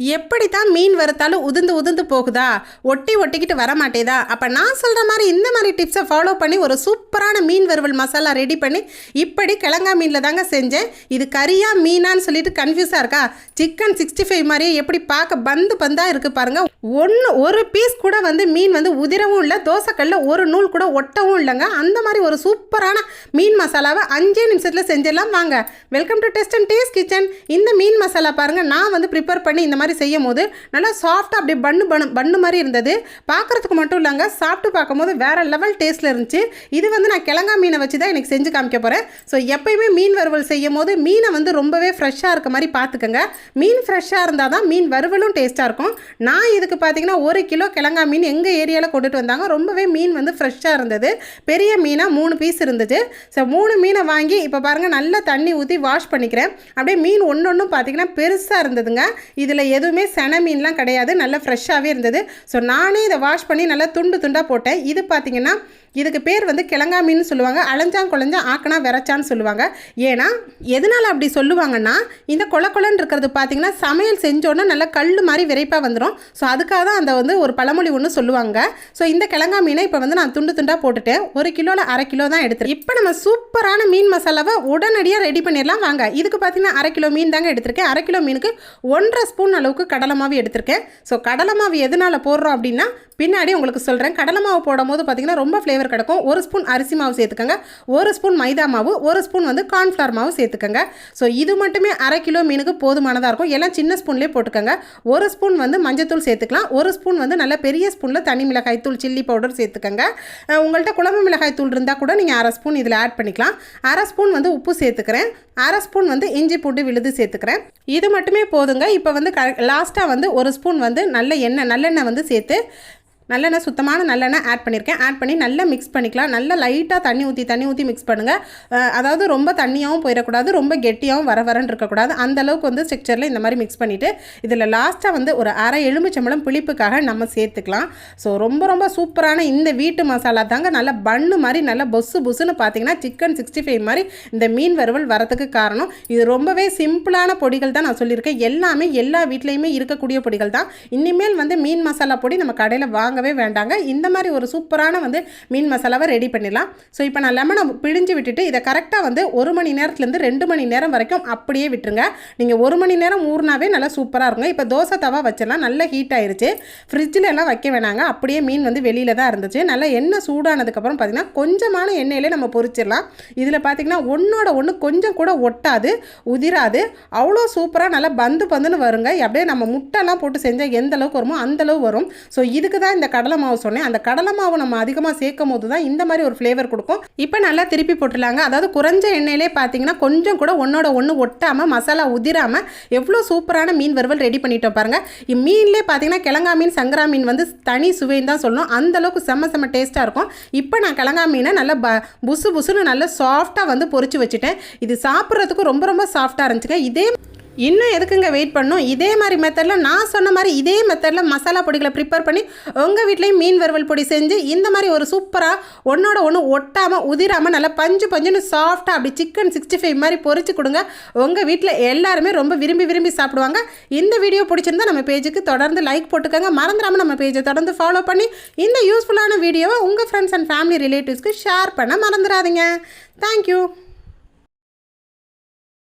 எப்படி தான் மீன் வறுத்தாலும் உதிர்ந்து உதிர்ந்து போகுதா? ஒட்டி ஒட்டிக்கிட்டு வர மாட்டேதா அப்போ நான் சொல்கிற மாதிரி இந்த மாதிரி டிப்ஸை ஃபாலோ பண்ணி ஒரு சூப்பரான மீன் வறுவல் மசாலா ரெடி பண்ணி இப்படி கிழங்கா மீனில் தாங்க செஞ்சேன். இது கறியாக மீனான்னு சொல்லிட்டு கன்ஃபியூஸாக இருக்கா? சிக்கன் சிக்ஸ்டி ஃபைவ் மாதிரியே எப்படி பார்க்க பந்து பந்தாக இருக்குது பாருங்கள் ஒன்று ஒரு பீஸ் கூட வந்து மீன் வந்து உதிரவும் இல்லை தோசைக்கல்ல ஒரு நூல் கூட ஒட்டவும் இல்லைங்க. அந்த மாதிரி ஒரு சூப்பரான மீன் மசாலாவை அஞ்சே நிமிஷத்தில் செஞ்சிடலாம். வாங்க welcome to test and taste kitchen இந்த மீன் மசாலா பாருங்கள் நான் வந்து ப்ரிப்பேர் பண்ணி இந்த மாதிரி செய்யும் போது நல்லா சாஃப்டாக அப்படியே பண்ணு பண்ணு பண்ணு மாதிரி இருந்தது. பார்க்குறதுக்கு மட்டும் இல்லைங்க சாப்பிட்டு பார்க்கும்போது வேறு லெவல் டேஸ்ட்டில் இருந்துச்சு. இது வந்து நான் கிழங்கா மீனை வச்சு தான் எனக்கு செஞ்சு காமிக்க போகிறேன் ஸோ எப்பயுமே மீன் வறுவல் செய்யும் போது மீனை வந்து ரொம்பவே ஃப்ரெஷ்ஷாக இருக்க மாதிரி பார்த்துக்கோங்க. மீன் ஃப்ரெஷ்ஷாக இருந்தால் தான் மீன் வறுவலும் டேஸ்ட்டாக இருக்கும். நான் இதுக்கு பார்த்தீங்கன்னா ஒரு கிலோ கிழங்கா மீன் எங்கள் ஏரியாவில் கொண்டுட்டு வந்தாங்க. ரொம்பவே மீன் வந்து ஃப்ரெஷ்ஷாக இருந்தது. பெரிய மீனாக மூணு பீஸ் இருந்துச்சு ஸோ மூணு மீனை வாங்கி இப்போ பாருங்கள் நல்லா தண்ணி ஊற்றி வாஷ் பண்ணிக்கிறேன். அப்படியே மீன் ஒன்று ஒன்றும் பார்த்தீங்கன்னா பெருசாக இருந்ததுங்க. இதில் எதுவுமே சென மீன்லாம் கிடையாது. நல்லா ஃப்ரெஷ்ஷாகவே இருந்தது. ஸோ நானே இதை வாஷ் பண்ணி நல்லா துண்டு துண்டாக போட்டேன். இது பார்த்தீங்கன்னா இதுக்கு பேர் வந்து கிழங்கா மீன் சொல்லுவாங்க அலைஞ்சான் குழஞ்சா ஆக்கனா விரைச்சான்னு சொல்லுவாங்க. ஏன்னா எதனால் அப்படி சொல்லுவாங்கன்னா இந்த கொல கொலன்னு இருக்கிறது பார்த்தீங்கன்னா சமையல் செஞ்சோன்னா நல்லா கல் மாதிரி விரைப்பாக வந்துடும் ஸோ அதுக்காக தான் அந்த வந்து ஒரு பழமொழி ஒன்று சொல்லுவாங்க. ஸோ இந்த கிழங்கா மீனை இப்போ வந்து நான் துண்டு துண்டாக போட்டுட்டேன் ஒரு கிலோவில் அரை கிலோ தான் எடுத்துருக்கேன் இப்போ நம்ம சூப்பரான மீன் மசாலாவை உடனடியாக ரெடி பண்ணிடலாம் வாங்க இதுக்கு பார்த்தீங்கன்னா அரை கிலோ மீன் தாங்க எடுத்திருக்கேன். அரை கிலோ மீனுக்கு ஒன்றரை ஸ்பூன் அளவுக்கு கடலை மாவு எடுத்திருக்கேன். ஸோ கடலை மாவு எதனால் போடுறோம் அப்படின்னா பின்னாடி உங்களுக்கு சொல்கிறேன் கடலை மாவு போடும் போது பார்த்தீங்கன்னா ரொம்ப ஃப்ளேவர் கிடைக்கும். ஒரு ஸ்பூன் அரிசி மாவு சேர்த்துக்கோங்க. ஒரு ஸ்பூன் மைதா மாவு ஒரு ஸ்பூன் வந்து கார்ன்ஃப்ளவர் மாவு சேர்த்துக்கோங்க. ஸோ இது மட்டுமே அரை கிலோ மீனுக்கு போதுமானதாக இருக்கும். எல்லாம் சின்ன ஸ்பூன்லேயே போட்டுக்கோங்க. ஒரு ஸ்பூன் வந்து மஞ்சத்தூள் சேர்த்துக்கலாம். ஒரு ஸ்பூன் வந்து நல்ல பெரிய ஸ்பூனில் தனி மிளகாய் தூள் சில்லி பவுடர் சேர்த்துக்கோங்க. உங்கள்கிட்ட குழம்பு மிளகாய் தூள் இருந்தால் கூட நீங்கள் அரை ஸ்பூன் இதில் ஆட் பண்ணிக்கலாம். அரை ஸ்பூன் வந்து உப்பு சேர்த்துக்கிறேன். அரை ஸ்பூன் வந்து இஞ்சி பூண்டு விழுது சேர்த்துக்கிறேன். இது மட்டுமே போதுங்க. இப்போ வந்து க லாஸ்ட்டாக வந்து ஒரு ஸ்பூன் வந்து நல்ல எண்ணெய் நல்லெண்ணெய் வந்து சேர்த்து நல்லெண்ணெய் சுத்தமான நல்லெண்ணெய் ஆட் பண்ணியிருக்கேன் ஆட் பண்ணி நல்லா மிக்ஸ் பண்ணிக்கலாம். நல்லா லைட்டாக தண்ணி ஊற்றி தண்ணி ஊற்றி மிக்ஸ் பண்ணுங்கள் அதாவது ரொம்ப தண்ணியாகவும் போயிடக்கூடாது. ரொம்ப கெட்டியாகவும் வர வரன்னு இருக்கக்கூடாது. அந்தளவுக்கு வந்து ஸ்ட்ரக்சரில் இந்த மாதிரி மிக்ஸ் பண்ணிவிட்டு இதில் லாஸ்ட்டாக வந்து ஒரு அரை எலுமிச்சம்பழம் புளிப்புக்காக நம்ம சேர்த்துக்கலாம். ஸோ ரொம்ப ரொம்ப சூப்பரான இந்த வீட்டு மசாலா தாங்க. நல்லா பன்னு மாதிரி நல்லா பொஸ்ஸு புஸ்ஸுன்னு பார்த்தீங்கன்னா சிக்கன் சிக்ஸ்டி ஃபைவ் மாதிரி இந்த மீன் வறுவல் வரதுக்கு காரணம். இது ரொம்பவே சிம்பிளான பொடிகள் தான் நான் சொல்லியிருக்கேன். எல்லாமே எல்லா வீட்லேயுமே இருக்கக்கூடிய பொடிகள் தான். இனிமேல் வந்து மீன் மசாலா பொடி நம்ம கடையில் வாங்க வாங்கவே வேண்டாங்க. இந்த மாதிரி ஒரு சூப்பரான வந்து மீன் மசாலாவை ரெடி பண்ணிடலாம். ஸோ இப்போ நான் லெமனை பிழிஞ்சு விட்டுட்டு இதை கரெக்டாக வந்து ஒரு மணி நேரத்துலேருந்து ரெண்டு மணி நேரம் வரைக்கும் அப்படியே விட்டுருங்க. நீங்கள் ஒரு மணி நேரம் ஊறினாவே நல்லா சூப்பராக இருக்கும் இப்போ தோசை தவா வச்செல்லாம் நல்லா ஹீட் ஆயிருச்சு. ஃப்ரிட்ஜில் எல்லாம் வைக்க வேணாங்க. அப்படியே மீன் வந்து வெளியில் தான் இருந்துச்சு. நல்லா எண்ணெய் சூடானதுக்கப்புறம் பார்த்தீங்கன்னா கொஞ்சமான எண்ணெயிலே நம்ம பொரிச்சிடலாம். இதில் பார்த்தீங்கன்னா ஒன்றோட ஒன்று கொஞ்சம் கூட ஒட்டாது உதிராது. அவ்வளோ சூப்பராக நல்லா பந்து பந்துன்னு வருங்க. அப்படியே நம்ம முட்டைலாம் போட்டு செஞ்சால் எந்த அளவுக்கு வருமோ அந்த அளவு வரும். ஸோ இதுக்கு தான் இந்த கடலை மாவு சொன்னேன். அந்த கடலை மாவு நம்ம அதிகமாக சேர்க்கும் போது தான் இந்த மாதிரி ஒரு ஃப்ளேவர் கொடுக்கும். இப்போ நல்லா திருப்பி போட்டுடலாங்க. அதாவது குறைஞ்ச எண்ணெயிலே பார்த்தீங்கன்னா கொஞ்சம் கூட ஒன்றோட ஒன்று ஒட்டாமல் மசாலா உதிராமல் எவ்வளோ சூப்பரான மீன் வறுவல் ரெடி பண்ணிட்டோம் பாருங்கள் மீன்லேயே பார்த்தீங்கன்னா கிழங்கா மீன் சங்கரா மீன் வந்து தனி சுவைன்னு தான் சொல்லணும் அந்தளவுக்கு செம்ம செம்ம டேஸ்ட்டாக இருக்கும். இப்போ நான் கிழங்கா மீனை நல்லா ப புசு புசுன்னு நல்லா சாஃப்டாக வந்து பொறிச்சு வச்சுட்டேன். இது சாப்பிட்றதுக்கு ரொம்ப ரொம்ப சாஃப்டாக இருந்துச்சுங்க. இதே இன்னும் எதுக்குங்க வெயிட் பண்ணும்? இதே மாதிரி மெத்தடில் நான் சொன்ன மாதிரி இதே மெத்தடில் மசாலா பொடிகளை ப்ரிப்பேர் பண்ணி உங்கள் வீட்லேயும் மீன் வறுவல் பொடி செஞ்சு இந்த மாதிரி ஒரு சூப்பராக ஒன்றோட ஒன்று ஒட்டாமல் உதிராமல் நல்லா பஞ்சு பஞ்சுன்னு சாஃப்டாக அப்படி சிக்கன் சிக்ஸ்டி ஃபைவ் மாதிரி பொரிச்சு கொடுங்க. உங்கள் வீட்டில் எல்லாருமே ரொம்ப விரும்பி விரும்பி சாப்பிடுவாங்க. இந்த வீடியோ பிடிச்சிருந்தா நம்ம பேஜுக்கு தொடர்ந்து லைக் போட்டுக்கோங்க. மறந்துடாமல் நம்ம பேஜை தொடர்ந்து ஃபாலோ பண்ணி இந்த யூஸ்ஃபுல்லான வீடியோவை உங்கள் ஃப்ரெண்ட்ஸ் அண்ட் ஃபேமிலி ரிலேட்டிவ்ஸ்க்கு ஷேர் பண்ண மறந்துடாதீங்க. Thank you